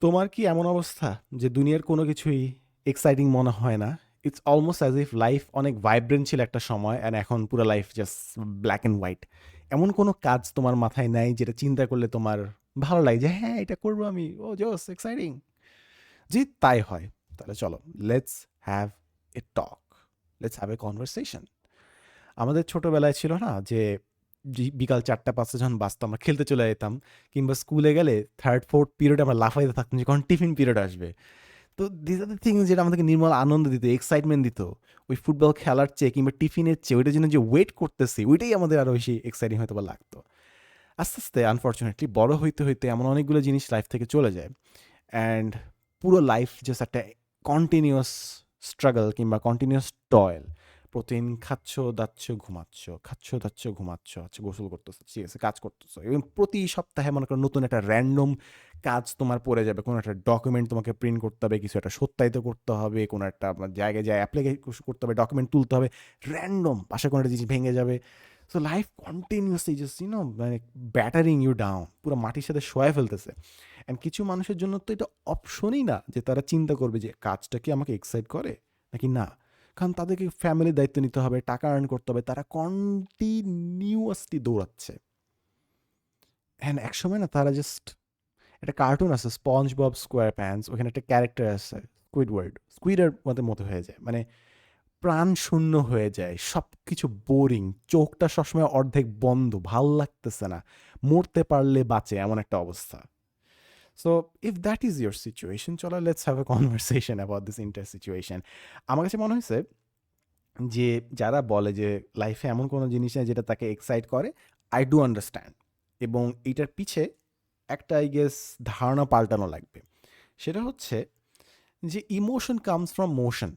তোমার কি এমন অবস্থা যে দুনিয়ার কোনো কিছুই এক্সাইটিং মনে হয় না? It's almost as if life অনেক ভাইব্রেন্ট ছিল একটা সময় অ্যান্ড এখন পুরা life just black and white. এমন কোনো কাজ তোমার মাথায় নাই যেটা চিন্তা করলে তোমার ভালো লাগে যে হ্যাঁ, এটা করব আমি। ও জোস এক্সাইটিং। জি তাই হয় তাহলে চলো let's have a talk. Let's have a conversation. আমাদের ছোটোবেলায় ছিল না যে বিকাল ৪ঃ০০-৫ঃ০০ যখন বাজতো আমরা খেলতে চলে যেতাম কিংবা স্কুলে গেলে 3rd 4th পিরিয়ডে আমরা লাফাইতে থাকতাম যে কখন টিফিন পিরিয়ড আসবে। তো দিস আর দ্য থিংস যেটা আমাদেরকে নির্মল আনন্দ দিত, এক্সাইটমেন্ট দিত। ওই ফুটবল খেলার চেয়ে কিংবা টিফিনের চেয়ে ওইটার জন্য যে ওয়েট করতেছি ওইটাই আমাদের আরও বেশি এক্সাইটিং হয়তো বা লাগতো। আস্তে, আস্তে আনফরচুনেটলি বড় হইতে, হইতে এমন অনেকগুলো জিনিস লাইফ থেকে চলে যায়। অ্যান্ড পুরো লাইফ জাস্ট একটা কন্টিনিউয়াস স্ট্রাগল কিংবা কন্টিনিউয়াস টয়েল। প্রতিদিন খাচ্ছ, দাচ্ছ, ঘুমাচ্ছ, খাচ্ছ, দাচ্ছ, ঘুমাচ্ছ, আচ্ছা গোসল করতেছো, ঠিক আছে, কাজ করতেছো এবং প্রতি সপ্তাহে মনে করো নতুন একটা র‍্যান্ডম কাজ তোমার পড়ে যাবে। কোনো একটা ডকুমেন্ট তোমাকে প্রিন্ট করতে হবে, কিছু একটা সত্যায়িত করতে হবে, কোনো একটা জায়গায় যেয়ে এপ্লাই করতে হবে, ডকুমেন্ট তুলতে হবে। র‍্যান্ডম পাশে কোনো একটা জিনিস ভেঙে যাবে। So life continuously just you know মানে ব্যাটারিং ইউ ডাউন পুরো মাটির সাথে শোয়ায় ফেলতেছে। অ্যান্ড কিছু মানুষের জন্য তো এটা অপশনই না যে তারা চিন্তা করবে যে কাজটা কি আমাকে এক্সাইট করে নাকি না। কারণ তাদেরকে ফ্যামিলির দায়িত্ব নিতে হবে, টাকা আর্ন করতে হবে। তারা কন্টিনিউয়াসলি দৌড়াচ্ছে। অ্যান্ড একসময় না তারা জাস্ট একটা কার্টুন আছে স্পঞ্জ বব স্কোয়ার SquarePants' ওখানে একটা ক্যারেক্টার আছে 'Squidward' স্কুইডের মতো মতো হয়ে যায়। মানে প্রাণ শূন্য হয়ে যায়। সবকিছু বোরিং। চোখটা সবসময় অর্ধেক বন্ধ। ভালো লাগতেছে না। মরতে পারলে বাঁচে এমন একটা অবস্থা। So if that is your situation চলো let's have a conversation about this entire situation. আমার কাছে মনে হয়েছে যে যারা বলে যে লাইফে এমন কোনো জিনিস নেই যেটা তাকে এক্সাইট করে, আই ডু আন্ডারস্ট্যান্ড এবং এটার পিছে একটা আই গেস ধারণা পাল্টানো লাগবে। সেটা হচ্ছে যে ইমোশন কামস ফ্রম মোশন।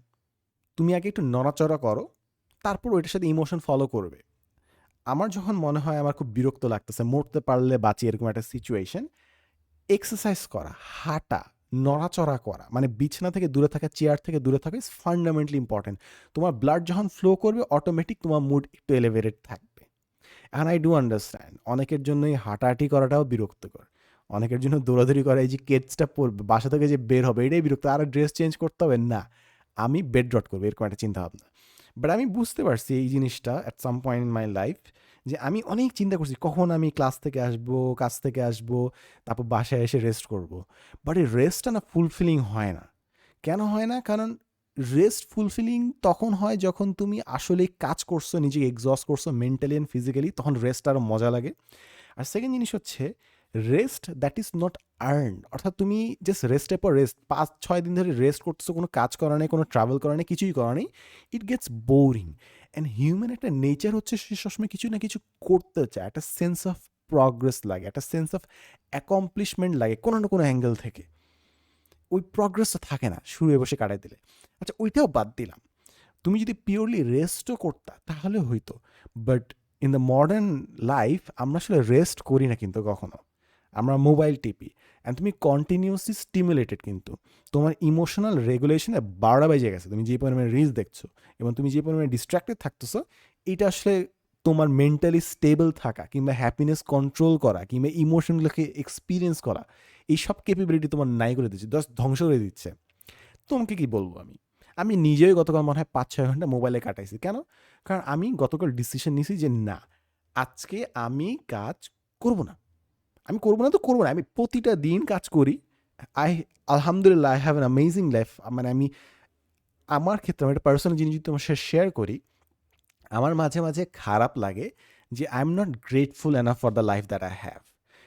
তুমি আগে একটু নড়াচড়া করো, তারপর ওইটার সাথে ইমোশন ফলো করবে। আমার যখন মনে হয় আমার খুব বিরক্ত লাগতেছে, মরতে পারলে বাঁচি এরকম একটা সিচুয়েশন, এক্সারসাইজ করা, হাঁটা, নড়াচড়া করা মানে বিছানা থেকে দূরে থাকা, চেয়ার থেকে দূরে থাকা ইজ ফান্ডামেন্টালি ইম্পোর্টেন্ট। তোমার ব্লাড যখন ফ্লো করবে অটোমেটিক তোমার মুড একটু এলিভেটেড থাকবে। অ্যান্ড আই ডু আন্ডারস্ট্যান্ড অনেকের জন্যই হাঁটাহাঁটি করাটাও বিরক্তকর। অনেকের জন্য দৌড়াদৌড়ি করা এই যে কেডসটা পড়বে, বাসা থেকে যে বের হবে এটাই বিরক্ত। আরও ড্রেস চেঞ্জ করতে হবে? না। আমি বেড রট করব এরকম একটা চিন্তাভাবনা। বাট আমি বুঝতে পারছি এই জিনিসটা at some point in my life যে আমি অনেক চিন্তা করছি কখন আমি ক্লাস থেকে আসব, কাজ থেকে আসব, তারপর বাসায় এসে রেস্ট করব। বাট এই রেস্টটা না ফুলফিলিং হয় না। কেন হয় না? কারণ রেস্ট ফুলফিলিং তখন হয় যখন তুমি আসলে কাজ করছ, নিজেকে এক্সস্ট করছ মেন্টালি অ্যান্ড ফিজিক্যালি তখন রেস্ট আরও মজা লাগে। আর সেকেন্ড জিনিস হচ্ছে rest that is not earn অর্থাৎ তুমি জাস্ট রেস্টের পর রেস্ট ৫-৬ দিন ধরে রেস্ট করতেছো, কোনো কাজ করা নেই, কোনো ট্রাভেল করা নেই, কিছুই করা নেই। It gets boring. And human একটা নেচার হচ্ছে সে সবসময় কিছু না কিছু করতে চায়। একটা সেন্স অফ প্রগ্রেস লাগে, একটা সেন্স অফ অ্যাকমপ্লিশমেন্ট লাগে কোনো না কোনো অ্যাঙ্গেল থেকে। ওই প্রগ্রেসটা থাকে না শুয়ে বসে কাটায় দিলে। আচ্ছা ওইটাও বাদ দিলাম। তুমি যদি পিওরলি রেস্টও করতা তাহলে হইতো। But in the modern life আমরা আসলে রেস্ট করি না কিন্তু কখনো। আমরা মোবাইল টিপি। অ্যান্ড তুমি কন্টিনিউসলি স্টিমুলেটেড কিন্তু। তোমার ইমোশনাল রেগুলেশনে ১২টা বেজে গেছে। তুমি যে পরিমাণে রিলস দেখছ এবং তুমি যে পরিমাণে ডিস্ট্রাক্টেড থাকতেছো, এটা আসলে তোমার মেন্টালি স্টেবল থাকা কিংবা হ্যাপিনেস কন্ট্রোল করা কিংবা ইমোশনগুলোকে এক্সপিরিয়েন্স করা এইসব ক্যাপাবিলিটি তোমার নাই করে দিচ্ছে। জাস্ট ধ্বংস করে দিচ্ছে। তোমাকে কি বলব আমি? আমি নিজেই গতকাল মনে হয় ৫-৬ ঘণ্টা মোবাইলে কাটাইছি। কেন? কারণ আমি গতকাল ডিসিশন নিছি যে না, আজকে আমি কাজ করব না। আমি করব না তো করব না। আমি প্রতিটা দিন কাজ করি। আই আলহামদুলিল্লাহ I have an amazing life. মানে আমি আমার ক্ষেত্রে আমি একটা পার্সোনাল জিনিস যদি তোমার সাথে শেয়ার করি, আমার মাঝে, মাঝে খারাপ লাগে যে I am not grateful enough for the life that I have.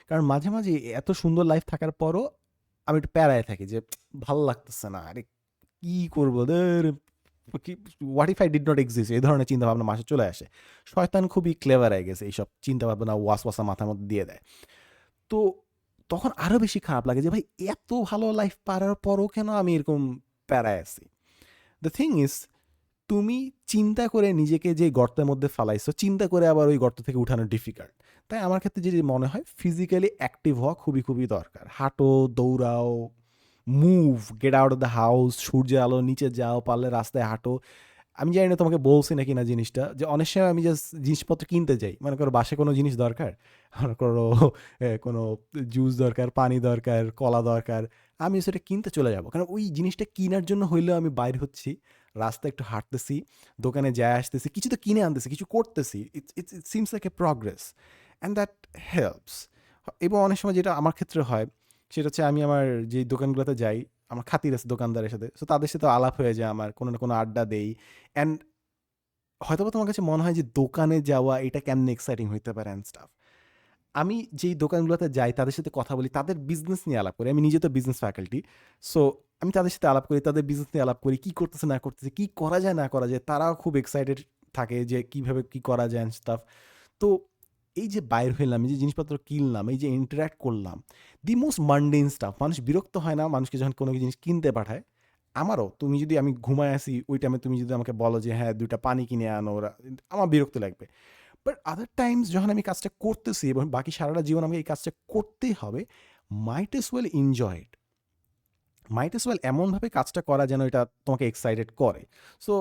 কারণ মাঝে, মাঝে এত সুন্দর লাইফ থাকার পরও আমি একটু প্যারায় থাকি যে ভালো লাগতেছে না। আরে কি করব what if I did not exist এই ধরনের চিন্তাভাবনা মাথায় চলে আসে। শয়তান খুবই ক্লেভার হয়ে গেছে এইসব চিন্তাভাবনা ওয়াসওয়াসা মাথার মধ্যে দিয়ে দেয়। তো তখন আরও বেশি খারাপ লাগে যে ভাই এত ভালো লাইফ পারার পরও কেন আমি এরকম প্যারায় আছি? দ্য থিং ইজ তুমি চিন্তা করে নিজেকে যে গর্তের মধ্যে ফালাইছো, চিন্তা করে আবার ওই গর্ত থেকে উঠানো ডিফিকাল্ট। তাই আমার ক্ষেত্রে যেটি মনে হয় ফিজিক্যালি অ্যাক্টিভ হওয়া খুবই, খুবই দরকার। হাঁটো, দৌড়াও, move, get out of the house, সূর্যের আলো নিচে যাও, পারলে রাস্তায় হাঁটো। আমি জানি না তোমাকে বলছি নাকি না জিনিসটা যে অনেক সময় আমি জাস্ট জিনিসপত্র কিনতে যাই। মনে করো বাসে কোনো জিনিস দরকার, মনে করো কোনো জুস দরকার, পানি দরকার, কলা দরকার। আমি সেটা কিনতে চলে যাব কারণ ওই জিনিসটা কেনার জন্য হইলেও আমি বাইরে হচ্ছি রাস্তায় একটু হাঁটতেছি দোকানে যায় আসতেছি কিছু তো কিনে আনতেছি কিছু করতেছি it's it's it seems like a progress and that helps এবং অনেক সময় যেটা আমার ক্ষেত্রে হয় সেটা হচ্ছে আমি আমার যে দোকানগুলোতে যাই আমার খাতির আছে দোকানদারের সাথে। সো তাদের সাথে আলাপ হয়ে যায় আমার, কোনো না কোনো আড্ডা দেই। অ্যান্ড হয়তো তোমার কাছে মনে হয় যে দোকানে যাওয়া, এটা কেমন এক্সাইটিং হইতে পারে অ্যান্ড স্টাফ আমি যেই দোকানগুলোতে যাই, তাদের সাথে কথা বলি, তাদের বিজনেস নিয়ে আলাপ করি। আমি নিজে তো বিজনেস ফ্যাকাল্টি সো আমি তাদের সাথে আলাপ করি, তাদের বিজনেস নিয়ে আলাপ করি, কী করতেছে, না করতেছে, কী করা যায়, না করা যায়, তারাও খুব এক্সাইটেড থাকে যে কীভাবে কী করা যায় অ্যান্ড স্টাফ তো এই যে বাইর হইলাম, এই যে জিনিসপত্র কিনলাম, এই যে ইন্টারাক্ট করলাম দি মোস্ট মান্ডেন স্টাফ মানুষ বিরক্ত হয় না, মানুষকে যখন কোনো জিনিস কিনতে পাঠায়, আমারও, তুমি যদি আমি ঘুমায় আসি, ওই টাইমে তুমি যদি আমাকে বলো যে হ্যাঁ দুইটা পানি কিনে আনো ওরা, আমার বিরক্ত লাগবে। বাট আদার টাইমস যখন আমি কাজটা করতেছি এবং বাকি সারাটা জীবন আমাকে এই কাজটা করতেই হবে might as well enjoy it might as well এমনভাবে কাজটা করা যেন এটা তোমাকে এক্সাইটেড করে। সো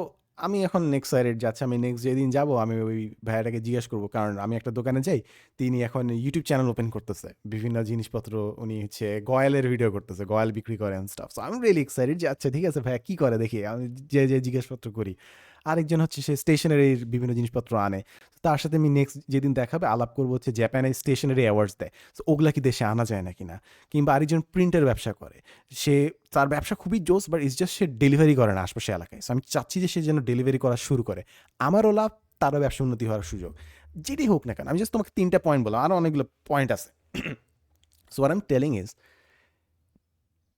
আমি এখন নেক্সট সাইডের যাচ্ছি, আমি নেক্সট যেদিন যাব, আমি ওই ভাইয়াটাকে জিজ্ঞেস করব। কারণ আমি একটা দোকানে যাই, তিনি এখন ইউটিউব চ্যানেল ওপেন করতেছে। বিভিন্ন জিনিসপত্র উনি হচ্ছে গয়ালের ভিডিও করতেছে, গয়াল বিক্রি করেন স্টাফ সো আমি রিয়েলি এক্সাইটেড যে আচ্ছা ঠিক আছে ভাইয়া, কী করে দেখি? আমি যে যে জিজ্ঞাসপত্র করি। আরেকজন হচ্ছে সে স্টেশনারির বিভিন্ন জিনিসপত্র আনে। তার সাথে আমি নেক্সট যেদিন দেখাবে আলাপ করব হচ্ছে জাপানে স্টেশনারি অ্যাওয়ার্ডস দেয়। তো ওগুলা কি দেশে আনা যায় নাকি না? কিংবা আরেকজন প্রিন্টের ব্যবসা করে। সে, তার ব্যবসা খুবই জোস বাট ইটস জাস্ট সে ডেলিভারি করে না আশপাশে এলাকায়। সো আমি চাচ্ছি যে সে যেন ডেলিভারি করা শুরু করে। আমারও লাভ তারও ব্যবসা উন্নতি হওয়ার সুযোগ। যেটাই হোক না কেন, আমি জাস্ট তোমাকে তিনটা পয়েন্ট বললাম। আরও অনেকগুলো পয়েন্ট আছে। সো আর এম টেলিং ইজ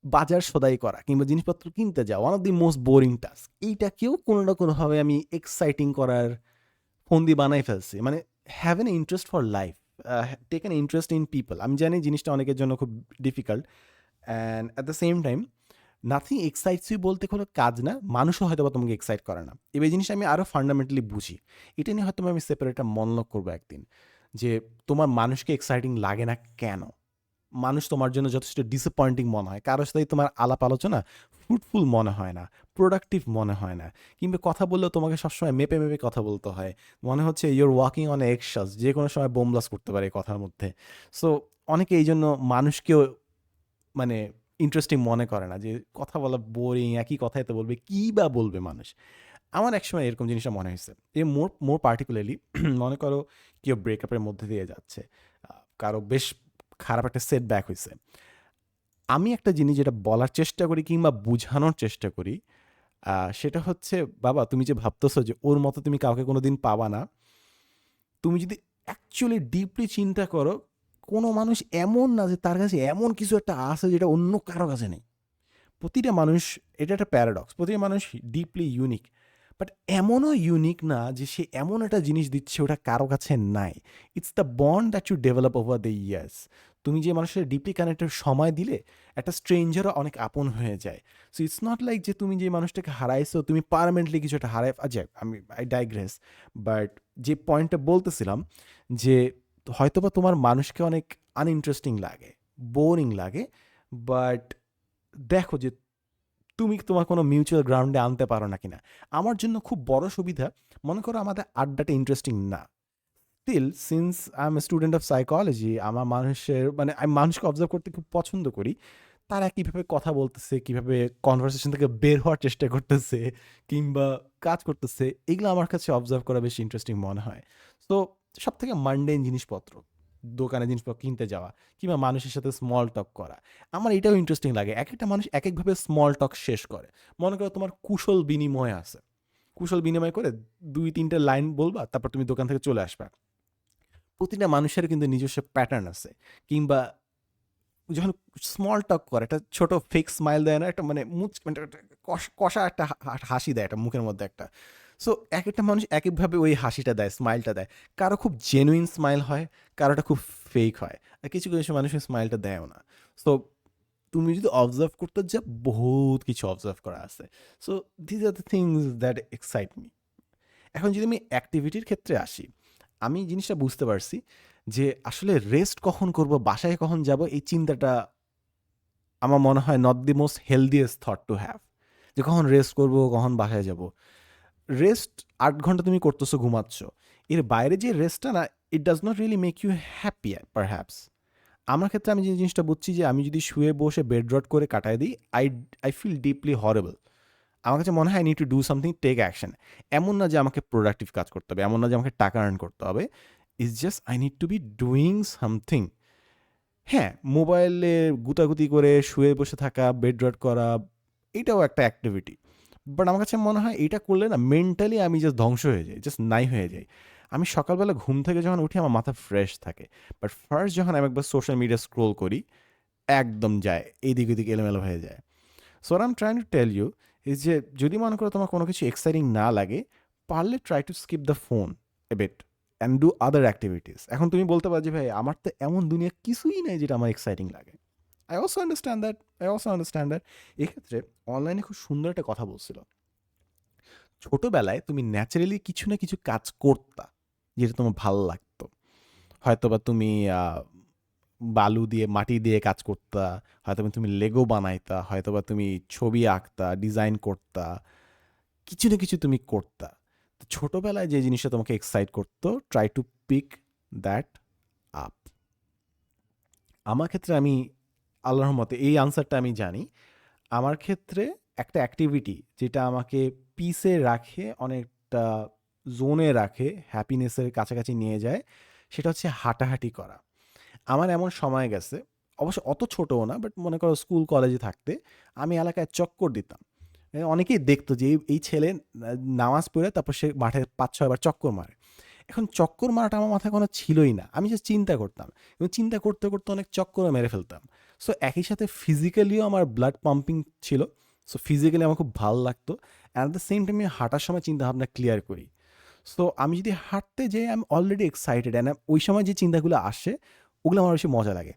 বাজার সদাই করা কিংবা জিনিসপত্র কিনতে যাওয়া one of the most boring task এইটাকেও কোনো না কোনোভাবে আমি এক্সাইটিং করার ফন্দি বানাই ফেলছি। মানে have an interest for life take an interest in people আমি জানি জিনিসটা অনেকের জন্য খুব difficult and at the same time nothing excites you বলতে কোনো কাজ না, মানুষও হয়তো বা তোমাকে এক্সাইট করে না। এবার জিনিসটা আমি আরও ফান্ডামেন্টালি বুঝি। এটা নিয়ে হয়তো আমি সেপারেট একটা মনলক করব একদিন, যে তোমার মানুষকে এক্সাইটিং লাগে না কেন? মানুষ তোমার জন্য যথেষ্ট ডিসঅ্যাপয়েন্টিং মনে হয়। কারোর সাথে তোমার আলাপ আলোচনা ফ্রুটফুল মনে হয় না প্রোডাক্টিভ মনে হয় না। কিংবা কথা বললেও তোমাকে সবসময় মেপে মেপে কথা বলতে হয়। মনে হচ্ছে ইউর ওয়াকিং অন এক্সাস যে কোনো সময় বোমব্লাস করতে পারে কথার মধ্যে। সো অনেকে এই জন্য মানুষকেও মানে ইন্টারেস্টিং মনে করে না যে কথা বলা বোরিং একই কথাই তো বলবে, কী বা বলবে মানুষ? আমার একসময় এরকম জিনিসটা মনে হয়েছে। এ মোর মোর পার্টিকুলারলি মনে করো কেউ ব্রেকআপের মধ্যে দিয়ে যাচ্ছে। কারও বেশ খারাপ একটা সেট ব্যাক হয়েছে আমি একটা জিনিস যেটা বলার চেষ্টা করি কিংবা বোঝানোর চেষ্টা করি সেটা হচ্ছে, বাবা, তুমি যে ভাবতেছো যে ওর মতো তুমি কাউকে কোনো দিন পাবা না, তুমি যদি অ্যাকচুয়ালি ডিপলি চিন্তা করো, কোনো মানুষ এমন না যে তার কাছে এমন কিছু একটা আছে যেটা অন্য কারও কাছে নেই। প্রতিটা মানুষ, এটা একটা প্যারাডক্স প্রতিটা মানুষ ডিপলি ইউনিক বাট এমনও ইউনিক না যে সে এমন একটা জিনিস দিচ্ছে ওটা কারও কাছে নাই। It's the bond that you develop over the years তুমি যে মানুষের ডিপলি কানেক্টেড সময় দিলে, একটা স্ট্রেঞ্জারও অনেক আপন হয়ে যায়। সো ইটস নট লাইক যে তুমি যে মানুষটাকে হারাইছো, তুমি পারমানেন্টলি কিছু একটা হারাই আচ্ছা আমি আই ডাইগ্রেস বাট যে পয়েন্টটা বলতেছিলাম যে হয়তোবা তোমার মানুষকে অনেক আনইন্টারেস্টিং লাগে বোরিং লাগে বাট দেখো যে তুমি তোমার কোনো মিউচুয়াল গ্রাউন্ডে আনতে পারো না। কিনা আমার জন্য খুব বড় সুবিধা, মনে করো আমাদের আড্ডাটা ইন্টারেস্টিং না। Still since I am student of psychology আমার মানুষের মানে আমি মানুষকে অবজার্ভ করতে খুব পছন্দ করি, তারা কীভাবে কথা বলতেছে, কীভাবে কনভারসেশন থেকে বের হওয়ার চেষ্টা করতেছে, কিংবা কাজ করতেছে, এগুলো আমার কাছে অবজার্ভ করা বেশি ইন্টারেস্টিং মনে হয়। তো সব থেকে মান্ডেন জিনিসপত্র দোকানে জিনিসপত্র কিনতে যাওয়া, কিংবা মানুষের সাথে স্মল টক করা, আমার এটাও ইন্টারেস্টিং লাগে। এক একটা মানুষ এক একভাবে স্মল টক শেষ করে। মনে করো তোমার কুশল বিনিময় আছে। কুশল বিনিময় করে দুই তিনটে লাইন বলবা, তারপর তুমি দোকান থেকে চলে আসবা। প্রতিটা মানুষের কিন্তু নিজস্ব প্যাটার্ন আছে। কিংবা যখন স্মল টক করে, একটা ছোট ফেক স্মাইল দেয় না, একটা মানে মুচ মানে কষা একটা হাসি দেয় একটা মুখের মধ্যে একটা। সো এক একটা মানুষ এক একভাবে ওই হাসিটা দেয় স্মাইলটা দেয়। কারও খুব জেনুইন স্মাইল হয়, কারোটা খুব ফেক হয়। আর কিছু কিছু মানুষের স্মাইলটা দেয়ও না। সো তুমি যদি অবজার্ভ করতে যা বহুত কিছু অবজার্ভ করা আছে। So these are the things that excite me এখন যদি আমি অ্যাক্টিভিটির ক্ষেত্রে আসি আমি জিনিসটা বুঝতে পারছি যে আসলে রেস্ট কখন করব, বাসায় কখন যাব, এই চিন্তাটা আমার মনে হয় not the most healthiest thought to have যে কখন রেস্ট করব, কখন বাসায় যাব। রেস্ট আট ঘণ্টা তুমি করতেছো, ঘুমাচ্ছ। এর বাইরে যে রেস্টটা না it does not really make you happy perhaps আমার ক্ষেত্রে আমি যে জিনিসটা বুঝছি যে আমি যদি শুয়ে বসে বেড রট করে কাটায় দিই I I feel deeply horrible আমার কাছে মনে হয় I need to do something take action এমন না যে আমাকে প্রোডাক্টিভ কাজ করতে হবে, এমন না যে আমাকে টাকা আর্ন করতে হবে। Is just I need to be doing something হ্যাঁ মোবাইলে গুতাগুতি করে শুয়ে বসে থাকা বেড রট করা, এটাও একটা অ্যাক্টিভিটি বাট আমার কাছে মনে হয় এটা করলে না মেন্টালি আমি জাস্ট ধ্বংস হয়ে যাই জাস্ট নাই হয়ে যাই। আমি সকালবেলা ঘুম থেকে যখন উঠি, আমার মাথা ফ্রেশ থাকে। বাট ফার্স্ট যখন আমি একবার সোশ্যাল মিডিয়া স্ক্রোল করি, একদম যায়, এদিক ওদিক এলোমেলো হয়ে যায়। So um try to tell you is যে যদি মনে করো তোমার কোনো কিছু এক্সাইটিং না লাগে, পারলে try to skip the phone a bit and do other activities এখন তুমি বলতে পারো যে, ভাই, আমার তো এমন দুনিয়া কিছুই নেই যেটা আমার এক্সাইটিং লাগে। I also understand that I also understand that এক্ষেত্রে অনলাইনে খুব সুন্দর একটা কথা বলছিল। ছোটোবেলায় তুমি ন্যাচারালি কিছু না কিছু কাজ করতা, যেটা তোমার ভালো লাগতো। হয়তো বা তুমি বালু দিয়ে, মাটি দিয়ে কাজ করতা হয়তো তুমি লেগো বানাইতা হয়তো বা তুমি ছবি আঁকতা ডিজাইন করতা, কিছু না কিছু তুমি করতা। তো ছোটোবেলায় যে জিনিসটা তোমাকে এক্সাইট করতো try to pick that up আমার ক্ষেত্রে আমি, আল্লাহর মতে এই আনসারটা আমি জানি। আমার ক্ষেত্রে একটা অ্যাক্টিভিটি যেটা আমাকে পিসে রাখে, অনেকটা জোনে রাখে হ্যাপিনেসের কাছাকাছি নিয়ে যায়, সেটা হচ্ছে হাঁটাহাঁটি করা। আমার এমন সময় গেছে, অবশ্য অত ছোটও না বাট মনে করো স্কুল কলেজে থাকতে আমি এলাকায় চক্কর দিতাম। অনেকেই দেখতো যে এই ছেলে নামাজ পড়ে তারপর সে মাঠে পাঁচ ছয়বার চক্কর মারে। এখন চক্কর মারাটা আমার মাথায় কোনো ছিলই না। আমি যে চিন্তা করতাম এবং চিন্তা করতে করতে অনেক চক্করও মেরে ফেলতাম। সো একই সাথে ফিজিক্যালিও আমার ব্লাড পাম্পিং ছিল। সো ফিজিক্যালি আমার খুব ভালো লাগতো। অ্যাট দ্য সেম টাইম আমি হাঁটার সময় চিন্তা ভাবনা ক্লিয়ার করি। সো আমি যদি হাঁটতে যাই আমি অলরেডি এক্সাইটেড অ্যান্ড ওই সময় যে চিন্তাগুলো আসে ওগুলো আমার বেশি মজা লাগে।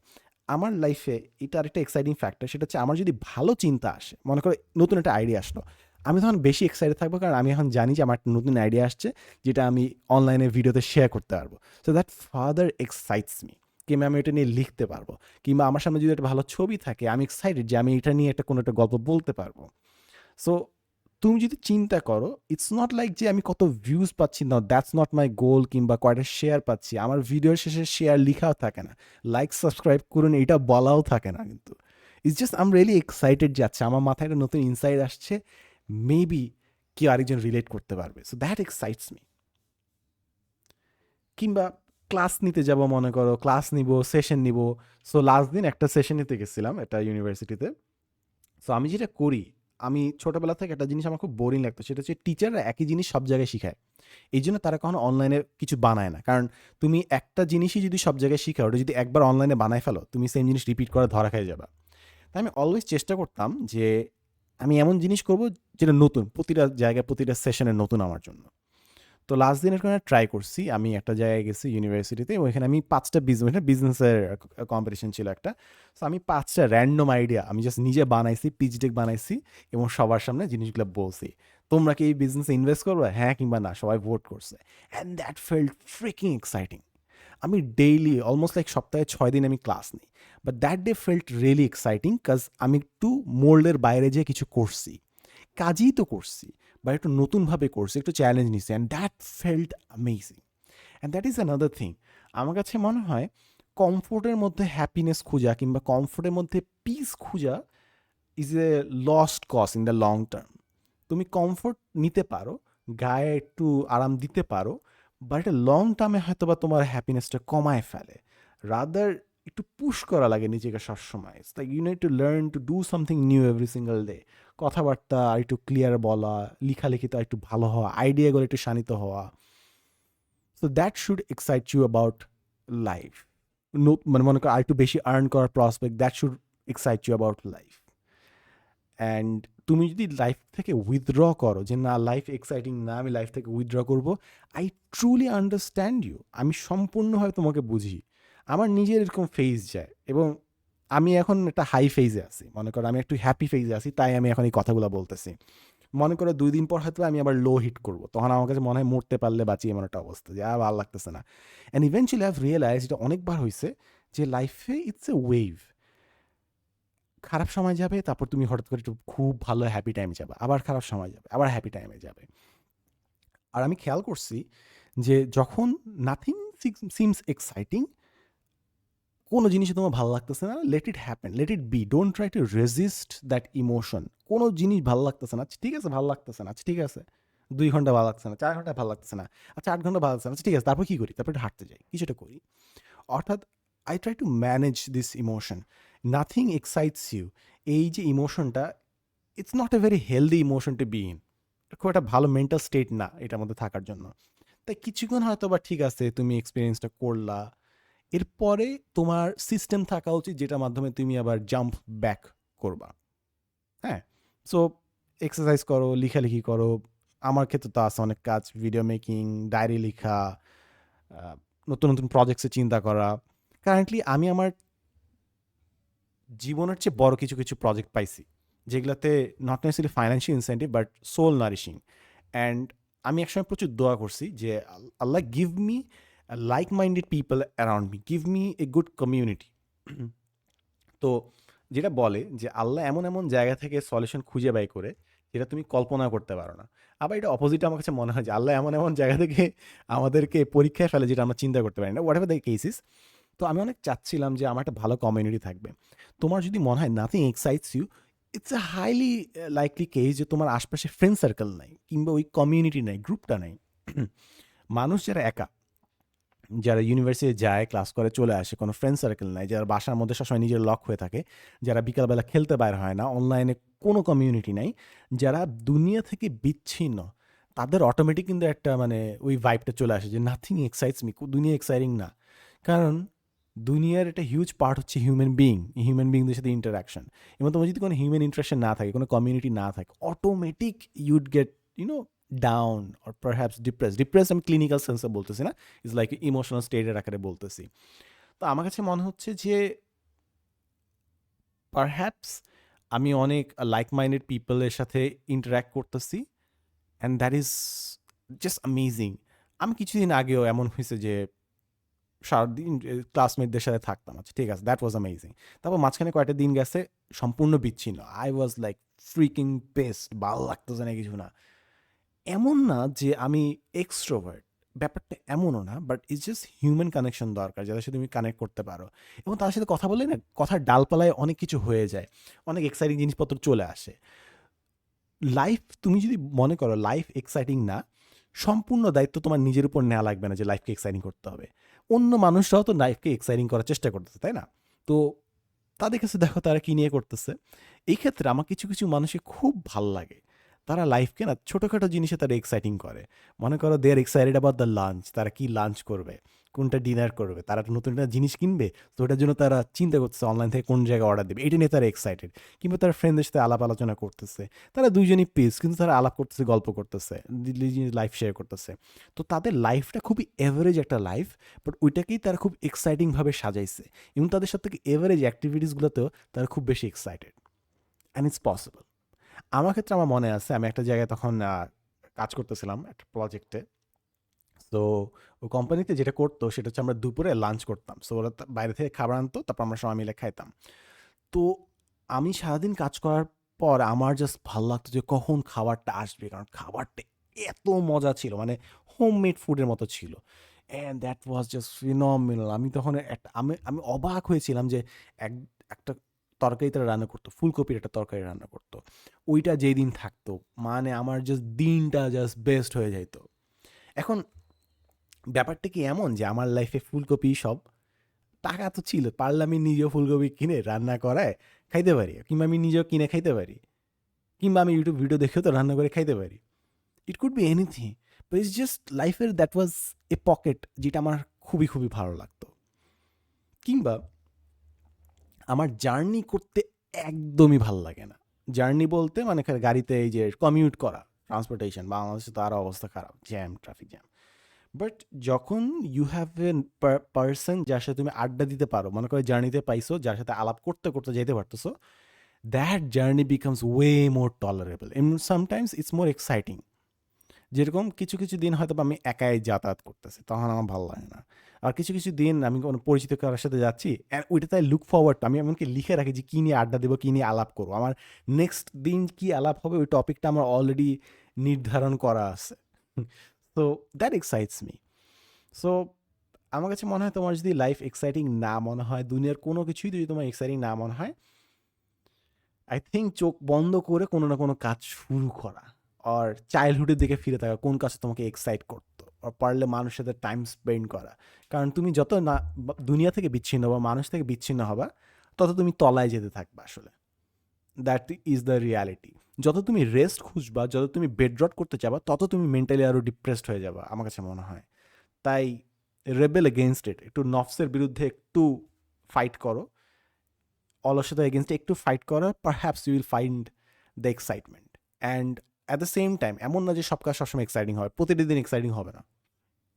আমার লাইফে এটা আরেকটা এক্সাইটিং ফ্যাক্টর সেটা হচ্ছে আমার যদি ভালো চিন্তা আসে, মনে করো নতুন একটা আইডিয়া আসলো, আমি তখন বেশি এক্সাইটেড থাকব কারণ আমি এখন জানি যে আমার একটা নতুন আইডিয়া আসছে, যেটা আমি অনলাইনে ভিডিওতে শেয়ার করতে পারব। So that further excites me কিংবা আমি এটা নিয়ে লিখতে পারব, কিংবা আমার সামনে যদি একটা ভালো ছবি থাকে, আমি এক্সাইটেড যে আমি এটা নিয়ে একটা কোনো একটা গল্প বলতে পারব। সো তুমি যদি চিন্তা করো ইটস নট লাইক যে আমি কত ভিউজ পাচ্ছি না দ্যাটস নট মাই গোল কিংবা কয়টা শেয়ার পাচ্ছি। আমার ভিডিওর শেষে শেয়ার লিখাও থাকে না। লাইক সাবস্ক্রাইব করুন, এটা বলাও থাকে না কিন্তু। It's just I'm really excited যাচ্ছে। আমার মাথায় একটা নতুন ইনসাইড আসছে। মেবি কেউ আরেকজন রিলেট করতে পারবে। সো দ্যাট এক্সাইটস মি কিংবা ক্লাস নিতে যাব, মনে করো ক্লাস নিব সেশন নিব। সো লাস্ট দিন একটা সেশন নিতে গেছিলাম, একটা ইউনিভার্সিটিতে সো আমি যেটা করি আমি ছোটোবেলা থেকে একটা জিনিস আমার খুব বোরিং লাগতো, সেটা হচ্ছে টিচাররা একই জিনিস সব জায়গায় শেখায়। এই জন্য তারা কখনো অনলাইনে কিছু বানায় না। কারণ তুমি একটা জিনিসই যদি সব জায়গায় শিখাও ওটা যদি একবার অনলাইনে বানায় ফেলো, তুমি সেম জিনিস রিপিট করে ধরা খাই যাবা। তাই আমি অলওয়েজ চেষ্টা করতাম যে আমি এমন জিনিস করব যেটা নতুন, প্রতিটা জায়গায়, প্রতিটা সেশনে নতুন আমার জন্য। তো লাস্ট দিনের কোনো ট্রাই করছি। আমি একটা জায়গায় গেছি ইউনিভার্সিটিতে ওইখানে আমি পাঁচটা বিজনেস বিজনেসের কম্পিটিশন ছিল একটা। সো আমি পাঁচটা র্যান্ডম আইডিয়া আমি জাস্ট নিজে বানাইছি পিচ ডেক বানাইছি এবং সবার সামনে জিনিসগুলো বলছি। তোমরা কি এই বিজনেসে ইনভেস্ট করবে? হ্যাঁ কিংবা না, সবাই ভোট করছে। And that felt freaking exciting আমি ডেইলি অলমোস্ট লাইক সপ্তাহে ছয় দিন আমি ক্লাস নিই। But that day felt really exciting কাজ আমি একটু মোল্ডের বাইরে যেয়ে কিছু করছি। কাজই তো করছি। বা একটু নতুনভাবে করছে, একটু চ্যালেঞ্জ নিছি and that felt amazing and that is another thing আমার কাছে মনে হয় কমফোর্টের মধ্যে হ্যাপিনেস খোঁজা কিংবা কমফোর্টের মধ্যে পিস খোঁজা is a lost cause in the long term তুমি কমফোর্ট নিতে পারো, গায়ে একটু আরাম দিতে পারো বাট এটা লং টার্মে হয়তো বা তোমার হ্যাপিনেসটা কমায় ফেলে। রাদার একটু পুশ করা লাগে নিজেকে সবসময়। Like you need to learn to do something new every single day কথাবার্তা আর একটু ক্লিয়ার বলা, লেখালেখিতে একটু ভালো হওয়া আইডিয়াগুলো একটু শানিত হওয়া। So that should excite you about life মানে মনে করো আর একটু বেশি আর্ন করার prospect that should excite you about life and তুমি যদি লাইফ থেকে উইথড্র করো, যে না লাইফ এক্সাইটিং না, আমি লাইফ থেকে উইথড্র করব আই ট্রুলি আন্ডারস্ট্যান্ড ইউ আমি সম্পূর্ণভাবে তোমাকে বুঝি। আমার নিজের এরকম ফেজ যায় এবং আমি এখন একটা হাই ফেজে আছি। মনে করো আমি একটু হ্যাপি ফেজে আছি, তাই আমি এখন এই কথাগুলো বলতেছি। মনে করো দুই দিন পর হয়তো আমি আবার লো হিট করব। তখন আমার কাছে মনে হয় মরতে পারলে বাঁচি এমন একটা অবস্থা যে আর ভালো লাগতেছে না। অ্যান্ড ইভেনচুয়ালি হ্যাভ রিয়েলাইজ এটা অনেকবার হয়েছে যে লাইফে ইটস এ ওয়েভ খারাপ সময় যাবে, তারপর তুমি হঠাৎ করে একটু খুব ভালো হ্যাপি টাইমে যাবে। আবার খারাপ সময় যাবে, আবার হ্যাপি টাইমে যাবে। আর আমি খেয়াল করছি যে যখন নাথিং সিমস এক্সাইটিং কোনো জিনিসই তোমার ভালো লাগতেছে না let it happen let it be don't try to resist that emotion কোনো জিনিস ভালো লাগতেছে না আচ্ছা ঠিক আছে, ভালো লাগতেছে না আচ্ছা ঠিক আছে, দুই ঘণ্টা ভালো লাগছে না, চার ঘণ্টা ভালো লাগতেছে না আচ্ছা আট ঘণ্টা ভালো লাগছে না আচ্ছা ঠিক আছে, তারপর কী করি? তারপর হাঁটতে যাই কিছুটা করি। অর্থাৎ I try to manage this emotion nothing excites you এই যে ইমোশনটা it's not a very healthy emotion to be in খুব একটা ভালো মেন্টাল স্টেট না, এটার মধ্যে থাকার জন্য। তাই কিছুক্ষণ হয়তো বা ঠিক আছে, তুমি এক্সপিরিয়েন্সটা করলা এরপরে তোমার সিস্টেম থাকা উচিত যেটার মাধ্যমে তুমি আবার জাম্প ব্যাক করবা। হ্যাঁ? সো এক্সারসাইজ করো, লেখালেখি করো। আমার ক্ষেত্রে তো আছে অনেক কাজ ভিডিও মেকিং ডায়েরি লেখা নতুন নতুন প্রজেক্টসে চিন্তা করা। কারেন্টলি আমি আমার জীবনের চেয়ে বড় কিছু কিছু প্রজেক্ট পাইছি, যেগুলোতে not necessary financial incentive but soul nourishing and আমি একসময় প্রচুর দোয়া করছি যে আল- Allah give me like minded people around me give me a good community তো যেটা বলে যে, আল্লাহ এমন এমন জায়গা থেকে সলিউশন খুঁজে বাই করে যেটা তুমি কল্পনা করতে পারো না। আবার এটা অপোজিট আমার কাছে মনে হয় যে, আল্লাহ এমন এমন জায়গা থেকে আমাদেরকে পরীক্ষায় ফেলে যেটা আমরা চিন্তা করতে পারি না। হোয়াট এভার দ্য কেসিস তো আমি অনেক চাচ্ছিলাম যে, আমার একটা ভালো কমিউনিটি থাকবে। তোমার যদি মনে হয় nothing excites you it's a highly likely case যে, তোমার আশপাশে ফ্রেন্ড সার্কেল নাই কিংবা ওই কমিউনিটি নাই গ্রুপটা নাই। মানুষ যারা একা যারা ইউনিভার্সিটি যায় ক্লাস করে, চলে আসে, কোনো ফ্রেন্ড সার্কেল নাই, যারা বাসার মধ্যে সবসময় নিজের লক হয়ে থাকে, যারা বিকালবেলা খেলতে বাইর হয় না অনলাইনে কোনো কমিউনিটি নাই, যারা দুনিয়া থেকে বিচ্ছিন্ন, তাদের অটোমেটিক কিন্তু একটা মানে ওই ভাইবটা চলে আসে যে নাথিং এক্সাইটস মি দুনিয়া এক্সাইটিং না। কারণ দুনিয়ার একটা হিউজ পার্ট হচ্ছে হিউম্যান বিং হিউম্যান বিংদের সাথে ইন্টারাকশন এবং তোমার যদি কোনো হিউম্যান ইন্টারাকশন না থাকে, কোনো কমিউনিটি না থাকে automatic you'd get you know down or perhaps depress depress আমি ক্লিনিক্যাল সেন্সে বলতেছি না ইজ লাইক ইমোশনাল স্টেটের আকারে বলতেছি। তো আমার কাছে মনে হচ্ছে যে পারহ্যাপস আমি অনেক লাইক মাইন্ডেড পিপলের সাথে ইন্টারাক্ট করতেছি and that is just amazing আমি কিছুদিন আগেও এমন হয়েছে যে সারাদিন ক্লাসমেটদের সাথে থাকতাম আচ্ছা ঠিক আছে দ্যাট ওয়াজ অ্যামেজিং তারপর মাঝখানে কয়েকটা দিন গেছে, সম্পূর্ণ বিচ্ছিন্ন। I was like freaking best ভালো লাগতেছে না কিছু না। এমন না যে আমি এক্সট্রোভার্ট ব্যাপারটা এমনও না but it's just human connection দরকার, যাদের সাথে তুমি কানেক্ট করতে পারো। এবং তার সাথে কথা বললে না, কথার ডালপালায় অনেক কিছু হয়ে যায়, অনেক এক্সাইটিং জিনিসপত্র চলে আসে। লাইফ তুমি যদি মনে করো লাইফ এক্সাইটিং না, সম্পূর্ণ দায়িত্ব তোমার নিজের উপর নেওয়া লাগবে না যে লাইফকে এক্সাইটিং করতে হবে। অন্য মানুষরাও তো লাইফকে এক্সাইটিং করার চেষ্টা করতেছে, তাই না? তো তাদের কাছে দেখো তারা কী নিয়ে করতেছে। এই ক্ষেত্রে আমার কিছু কিছু মানুষকে খুব ভালো লাগে। তারা লাইফকে না ছোটোখাটো জিনিসে তারা এক্সাইটিং করে। মনে করো they are excited about the lunch তারা কি লাঞ্চ করবে, কোনটা ডিনার করবে, তারা একটা নতুন একটা জিনিস কিনবে, তো ওটার জন্য তারা চিন্তা করতেছে অনলাইন থেকে কোন জায়গায় অর্ডার দেবে, এটা নিয়ে তারা এক্সাইটেড কিংবা তারা ফ্রেন্ডদের সাথে আলাপ আলোচনা করতেছে, তারা দুইজনই পিস কিন্তু তারা আলাপ করতেছে, গল্প করতেছে লাইফ শেয়ার করতেছে। তো তাদের লাইফটা খুবই অ্যাভারেজ একটা লাইফ বাট ওইটাকেই তারা খুব এক্সাইটিংভাবে সাজাইছে। এবং তাদের সব থেকে এভারেজ অ্যাক্টিভিটিসগুলোতেও তারা খুব বেশি এক্সাইটেড অ্যান্ড ইটস পসিবল আমার ক্ষেত্রে আমার মনে আছে, আমি একটা জায়গায় তখন কাজ করতেছিলাম একটা প্রজেক্টে তো ও কোম্পানিতে যেটা করতো, সেটা হচ্ছে আমরা দুপুরে লাঞ্চ করতাম। সো ওরা বাইরে থেকে খাবার আনতো, তারপর আমরা সবাই মিলে খাইতাম। তো আমি সারাদিন কাজ করার পর আমার জাস্ট ভালো লাগতো যে কখন খাবারটা আসবে, কারণ খাবারটা এত মজা ছিল মানে হোম মেড ফুডের মতো ছিল। And that was just phenomenal আমি তখন একটা, আমি আমি অবাক হয়েছিলাম যে এক, একটা তরকারি তারা রান্না করতো, ফুলকপির একটা তরকারি রান্না করতো। ওইটা যেই দিন থাকতো মানে আমার জাস্ট দিনটা জাস্ট বেস্ট হয়ে যাইতো। এখন ব্যাপারটা কি এমন যে আমার লাইফে ফুলকপি সব টাকা তো ছিল, পারলে আমি নিজেও ফুলকপি কিনে রান্না করায় খাইতে পারি, কিংবা আমি নিজেও কিনে খাইতে পারি, কিংবা আমি ইউটিউব ভিডিও দেখেও তো রান্না করে খাইতে পারি। It could be anything but it's just লাইফের দ্যাট ওয়াজ এ পকেট যেটা আমার খুবই খুবই ভালো লাগতো। কিংবা আমার জার্নি করতে একদমই ভালো লাগে না। জার্নি বলতে মানে গাড়িতে এই যে কমিউট করা ট্রান্সপোর্টেশন বাংলাদেশে তো আরও অবস্থা খারাপ জ্যাম ট্রাফিক জ্যাম বাট যখন ইউ হ্যাভ এ পার্সন যার সাথে তুমি আড্ডা দিতে পারো, মনে করো জার্নিতে পাইছো, যার সাথে আলাপ করতে করতে যেতে পারতেছো that journey becomes way more tolerable um sometimes it's more exciting যেরকম কিছু কিছু দিন হয়তো আমি একাই যাতায়াত করতেছি, তখন আমার ভালো লাগে না। আর কিছু কিছু দিন আমি কোনো পরিচিত কারোর সাথে যাচ্ছি ওইটা তাই লুক ফরওয়ার্ড আমি এমনকি লিখে রাখি যে কী নিয়ে আড্ডা দেবো, কী নিয়ে আলাপ করব। আমার নেক্সট দিন কী আলাপ হবে, ওই টপিকটা আমার অলরেডি নির্ধারণ করা আছে। So that excites me so আমার কাছে মনে হয় তোমার যদি লাইফ এক্সাইটিং না মনে হয়, দুনিয়ার কোনো কিছুই যদি তোমার এক্সাইটিং না মনে হয় আই থিঙ্ক চোখ বন্ধ করে কোনো না কোনো কাজ শুরু করা আর চাইল্ডহুডের দিকে ফিরে থাকা, কোন কাজ তোমাকে এক্সাইট করতো? পারলে মানুষের সাথে টাইম স্পেন্ড করা। কারণ তুমি যত না দুনিয়া থেকে বিচ্ছিন্ন বা মানুষ থেকে বিচ্ছিন্ন হবা, তত তুমি তলায় যেতে থাকবে আসলে। দ্যাট ইজ দ্য রিয়ালিটি যত তুমি রেস্ট খুঁজবা, যত তুমি বেডরট করতে চাবা, তত তুমি মেন্টালি আরও ডিপ্রেসড হয়ে যাবা, আমার কাছে মনে হয়। তাই রেবেল এগেনস্ট ইট একটু নফসের বিরুদ্ধে একটু ফাইট করো। অলসতা এগেনস্টে একটু ফাইট করো perhaps you will find the excitement and at the same time এমন না যে সব কাজ সবসময় এক্সাইটিং হয় প্রতিটি দিন এক্সাইটিং হবে না।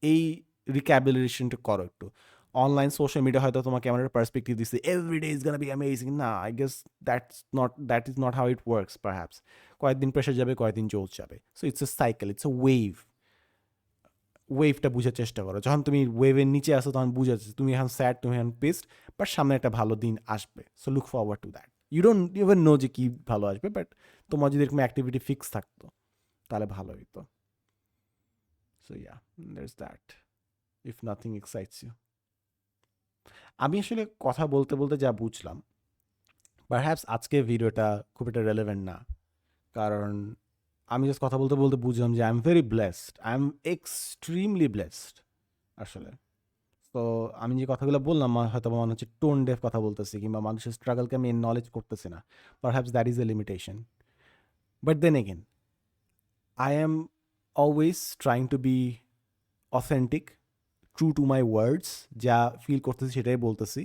এই রিক্যাবিলিটেশনটা করো একটু। অনলাইন সোশ্যাল মিডিয়া হয়তো তোমাকে এমন একটা পার্সপেক্টিভ দিচ্ছে every day is gonna be amazing না I guess that's not that is not how it works perhaps কয়েকদিন প্রেশার যাবে, কয়েকদিন জোর যাবে। So it's a cycle it's a wave ওয়েভটা বোঝার চেষ্টা করো। যখন তুমি ওয়েভের নিচে আসো তখন বুঝা তুমি এখন স্যাড তুমি এখন পেস্ট বাট সামনে একটা ভালো দিন আসবে। So look forward to that you don't even know যে কী ভালো আসবে বাট তোমার যদি এরকম অ্যাক্টিভিটি ফিক্স থাকতো, তাহলে ভালো হইতো। Yeah that is that if nothing excites you আমি আসলে কথা বলতে বলতে যা বুঝলাম পারহ্যাপস আজকে ভিডিওটা খুব একটা রেলেভেন্ট না। কারণ আমি জাস্ট কথা বলতে বলতে বুঝলাম যে I am very blessed I am extremely blessed আসলে। তো আমি যে কথাগুলো বললাম হয়তো মনে হচ্ছে টোন ডেফ কথা বলতেছি কিংবা মানুষের স্ট্রাগলকে আমি নলেজ করতেছি না। Perhaps that is a limitation but then again I am always trying to be authentic true to my words যা ফিল করতেছি সেটাই বলতেছি।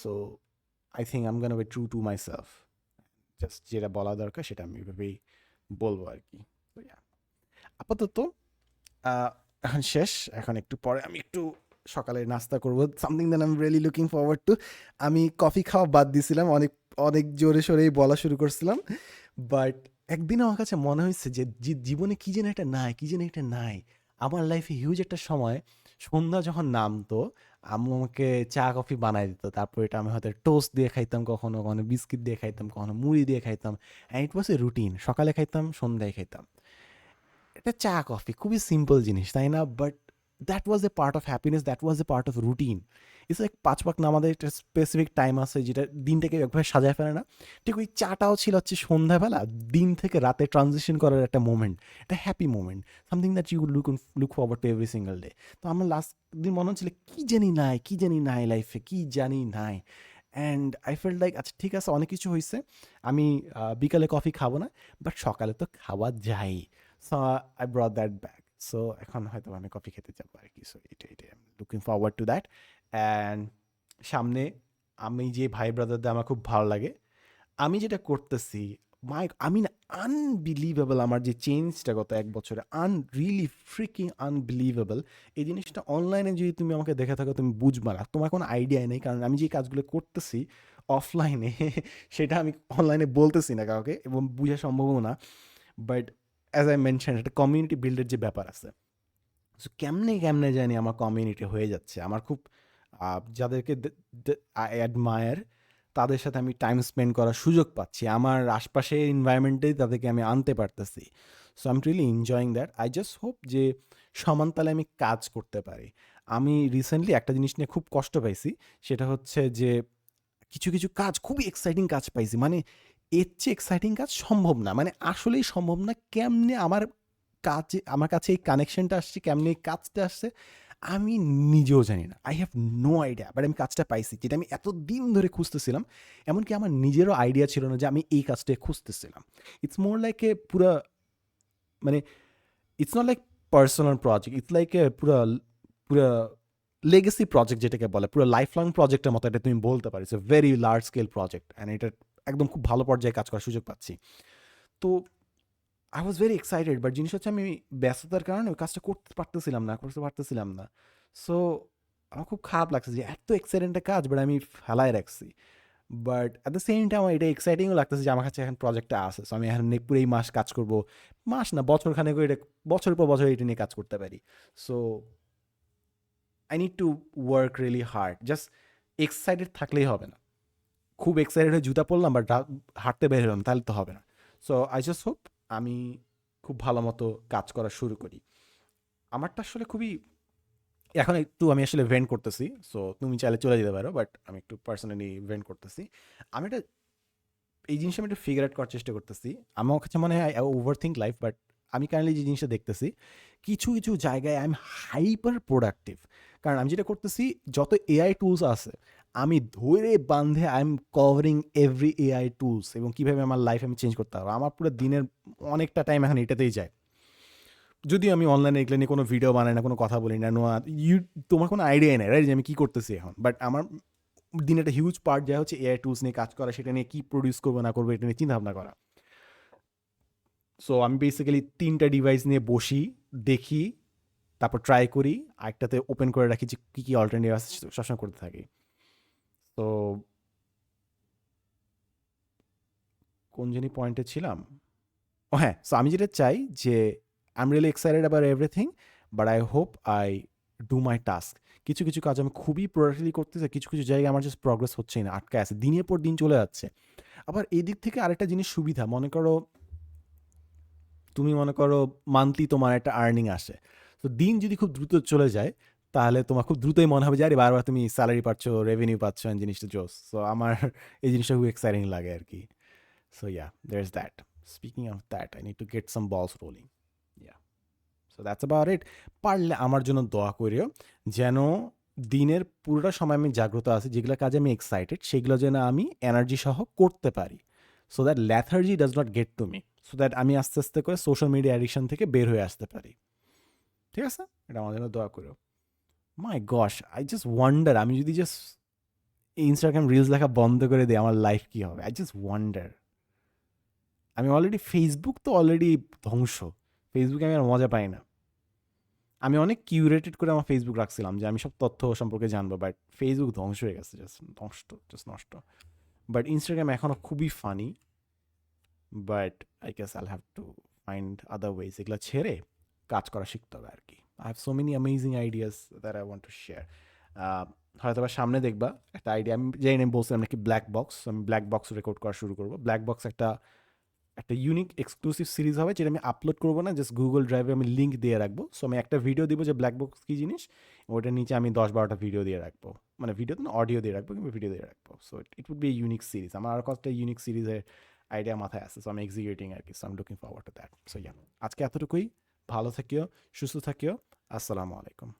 So I think I'm gonna be true to myself just যেটা বলা দরকার সেটা আমি এভাবেই বলব আর কি। আপাতত এখন শেষ। এখন একটু পরে আমি একটু সকালে নাস্তা করব। Something than I'm really looking forward to আমি কফি খাওয়া বাদ দিয়েছিলাম অনেক অনেক জোরে সোরেই বলা শুরু করছিলাম। বাট একদিন আমার কাছে মনে হয়েছে যে জীবনে কী যেন একটা নাই, কী যেন একটা নাই। আমার লাইফে হিউজ একটা সময় সন্ধ্যা যখন নামতো আমাকে চা কফি বানাই দিত। তারপর এটা আমি হয়তো টোস্ট দিয়ে খাইতাম কখনো কখনো বিস্কিট দিয়ে খাইতাম, কখনো মুড়ি দিয়ে খাইতাম। And it was A routine সকালে খাইতাম, সন্ধ্যায় খাইতাম। এটা চা কফি খুবই সিম্পল জিনিস, তাই না? But that was a part of happiness that was a part of routine it's like পাঁচ পাক নামাদের একটা স্পেসিফিক টাইম আছে যেটা দিনটাকে একভাবে সাজায় ফেলে না। ঠিক ওই চাটাও ছিল হচ্ছে সন্ধ্যাবেলা, দিন থেকে রাতে ট্রানজিশন করার একটা মোমেন্ট একটা happy moment something that you look look forward to every single day তো আমার লাস্ট দিন মনে হচ্ছিল, কী জানি নাই, কী জানি নাই লাইফে কী জানি নাই। অ্যান্ড আই ফেল লাইক আচ্ছা ঠিক আছে, অনেক কিছু হয়েছে আমি বিকালে কফি খাব না বাট সকালে তো খাওয়া যায়। So I brought that back so এখন হয়তো আমি কফি খেতে যাব আর কি সো এটা এটা looking forward to that and সামনে আমি যে ভাই ব্রাদারদের আমার খুব ভালো লাগে, আমি যেটা করতেছি মাই আমি না আনবিলিভেবল আমার যে চেঞ্জটা গত এক বছরে আন রিয়েলি ফ্রিকিং আনবিলিভেবল এই জিনিসটা অনলাইনে যদি তুমি আমাকে দেখে থাকো, তুমি বুঝবা না। তোমার কোনো আইডিয়াই নেই, কারণ আমি যে কাজগুলো করতেছি অফলাইনে সেটা আমি অনলাইনে বলতেছি না কাউকে এবং বোঝা সম্ভবও না। বাট অ্যাজ আই মেনশন একটা কমিউনিটি বিল্ডের যে ব্যাপার আছে। সো কেমনে কেমনে জানি আমার কমিউনিটি হয়ে যাচ্ছে? আমার খুব যাদেরকে অ্যাডমায়ার তাদের সাথে আমি টাইম স্পেন্ড করার সুযোগ পাচ্ছি। আমার আশপাশের এনভায়রনমেন্টেই তাদেরকে আমি আনতে পারতেছি। So I am really enjoying that I just hope যে সমান তালে আমি কাজ করতে পারি। আমি রিসেন্টলি একটা জিনিস নিয়ে খুব কষ্ট পাইছি। সেটা হচ্ছে যে কিছু কিছু কাজ, খুবই এক্সাইটিং কাজ পাইছি। মানে এর চেয়ে এক্সাইটিং কাজ সম্ভব না। মানে আসলেই সম্ভব না কেমনে আমার কাজে, আমার কাছে এই কানেকশনটা আসছে, কেমনে এই কাজটা আসছে, আমি নিজেও জানি না। I have no idea but আমি কাজটা পাইছি, যেটা আমি এত দিন ধরে খুঁজতেছিলাম। এমনকি আমার নিজেরও আইডিয়া ছিল না যে আমি এই কাজটা খুঁজতেছিলাম। ইটস মোর লাইক এ পুরা মানে it's not like personal project it's like a পুরা পুরা লেগেসি প্রজেক্ট যেটাকে বলে, পুরো লাইফ লং প্রজেক্টের মতো এটা তুমি বলতে পারো। It's a very large scale project and এটা একদম খুব ভালো পর্যায়ে কাজ করার সুযোগ পাচ্ছি। তো I was very excited but জিনিস হচ্ছে আমি ব্যস্ততার কারণে ওই কাজটা করতে পারতেছিলাম না, করতে পারতেছিলাম না। সো আমার খুব খারাপ লাগছে যে এত এক্সাইটেড একটা কাজ বাট আমি ফেলায় রাখছি। But at the same time এটা এক্সাইটিংও লাগতেছে যে আমার কাছে এখন প্রজেক্টটা আছে। সো আমি এখন পুরো এই মাস কাজ করব। মাস না বছর খানেক এটা বছর পর বছর এটা নিয়ে কাজ করতে পারি। So I need to work really hard just excited থাকলেই হবে না। খুব এক্সাইটেড হয়ে জুতা পরলাম বাট হাঁটতে বের হলাম তাহলে তো হবে না সো আই জাস্ট হোপ আমি খুব ভালো মতো কাজ করা শুরু করি আমারটা আসলে খুবই এখন একটু আমি আসলে ভেন্ট করতেছি। সো তুমি চাইলে চলে যেতে পারো। বাট আমি একটু পার্সোনালি ভেন্ট করতেছি। আমি একটা এই জিনিসটা আমি একটু ফিগার আউট করার চেষ্টা করতেছি। আমার কাছে মনে হয় আই ওভারথিংক লাইফ বাট আমি কারেন্টলি যে জিনিসটা দেখতেছি, কিছু, কিছু জায়গায় আই এম হাইপার প্রোডাক্টিভ। কারণ আমি যেটা করতেছি যত এআই টুলস আছে, আমি ধরে বান্ধে I am covering every AI tools এবং কীভাবে আমার লাইফ আমি চেঞ্জ করতে পারব। আমার পুরো দিনের অনেকটা টাইম এখন এটাতেই যায়। যদিও আমি অনলাইনে এগুলো নিয়ে কোনো ভিডিও বানাই না, কোনো কথা বলি না, নোয়া ইউ তোমার কোনো আইডিয়াই নেই রাইট? যে আমি কী করতেছি এখন। বাট আমার দিনের একটা হিউজ পার্ট যা হচ্ছে এআই টুলস নিয়ে কাজ করা, সেটা নিয়ে কী প্রোডিউস করব না করব এটা নিয়ে চিন্তাভাবনা করা। সো আমি বেসিক্যালি ৩ টা ডিভাইস নিয়ে বসি, দেখি, তারপর ট্রাই করি। আরেকটাতে ওপেন করে রাখি যে কী কি অল্টারনেটিভ আছে সবসময় করতে থাকি। তো কোন জানি পয়েন্টে ছিলাম? ও হ্যাঁ, সো আমি যেটা চাই যে I am really excited about everything but I hope I do my task. কিছু, কিছু কাজ আমি খুবই প্রোডাক্টিভলি করতেছি। কিছু, কিছু জায়গায় আমার জাস্ট প্রগ্রেস হচ্ছেই না, আটকে আছে। দিনের পর দিন চলে যাচ্ছে। আবার এদিক থেকে আরেকটা জিনিস সুবিধা, মনে করো তুমি মনে করো মান্থলি তোমার একটা আর্নিং আসে। তো দিন যদি খুব দ্রুত চলে যায়, তাহলে তোমার খুব দ্রুতই মনে হবে যে আরে বারবার তুমি স্যালারি পাচ্ছ, রেভিনিউ পাচ্ছ জিনিসটা জোস। সো আমার এই জিনিসটা খুব এক্সাইটিং লাগে আর কি so yeah, there is that. Speaking of that, I need to get some balls rolling. Yeah. So that's about it. পারলে আমার জন্য দোয়া কইরো যেন দিনের পুরোটা সময় আমি জাগ্রত আছি, যেগুলো কাজে আমি এক্সাইটেড, সেগুলো যেন আমি এনার্জি সহ করতে পারি। So that lethargy does not get to me. So that আমি আস্তে, আস্তে করে সোশ্যাল মিডিয়া অ্যাডিকশন থেকে বের হয়ে আসতে পারি। ঠিক আছে? এটা আমার জন্য দোয়া কইরো। My gosh! I just wonder আমি যদি জাস্ট ইনস্টাগ্রাম রিলস লেখা বন্ধ করে দেই, আমার লাইফ কী হবে? I just wonder. আমি অলরেডি ফেসবুক তো অলরেডি ধ্বংস। ফেসবুকে আমি আর মজা পাই না। আমি অনেক কিউরেটেড করে আমার ফেসবুক রাখছিলাম যে আমি সব তথ্য সম্পর্কে জানব। বাট ফেসবুক ধ্বংস হয়ে গেছে জাস্ট নষ্ট, জাস্ট নষ্ট। বাট ইনস্টাগ্রাম এখনও খুবই funny. But I guess I'll have to find other ways এগুলো ছেড়ে কাজ করা শিখতে হবে আরকি। I have so many amazing ideas that I want to share. হয়তো হয়তোবা সামনে দেখবা একটা আইডিয়া আমি জানি না আমি বলছিলাম নাকি ব্ল্যাক বক্স। আমি ব্ল্যাক বক্স রেকর্ড করা শুরু করব ব্ল্যাক বক্স একটা একটা ইউনিক এক্সক্লুসিভ সিরিজ হবে যেটা আমি আপলোড করব না। জাস্ট গুগল ড্রাইভে আমি লিঙ্ক দিয়ে রাখব। সো আমি একটা ভিডিও দিব যে ব্ল্যাক বক্স কী জিনিস। ওটার নিচে আমি দশ বারোটা ভিডিও দিয়ে রাখব। মানে ভিডিও না অডিও দিয়ে রাখব কিংবা ভিডিও দিয়ে রাখব। So it would be unique series. আমার আরও কয়েকটা ইউনিক সিরিজের আইডিয়া মাথায় আছে। সো আমি এক্সিকিউটিং আরকি। So I am looking forward to that. So yeah, আজকে এতটুকুই। ভালো থাকিও, সুস্থ থাকিও। আসসালামু আলাইকুম।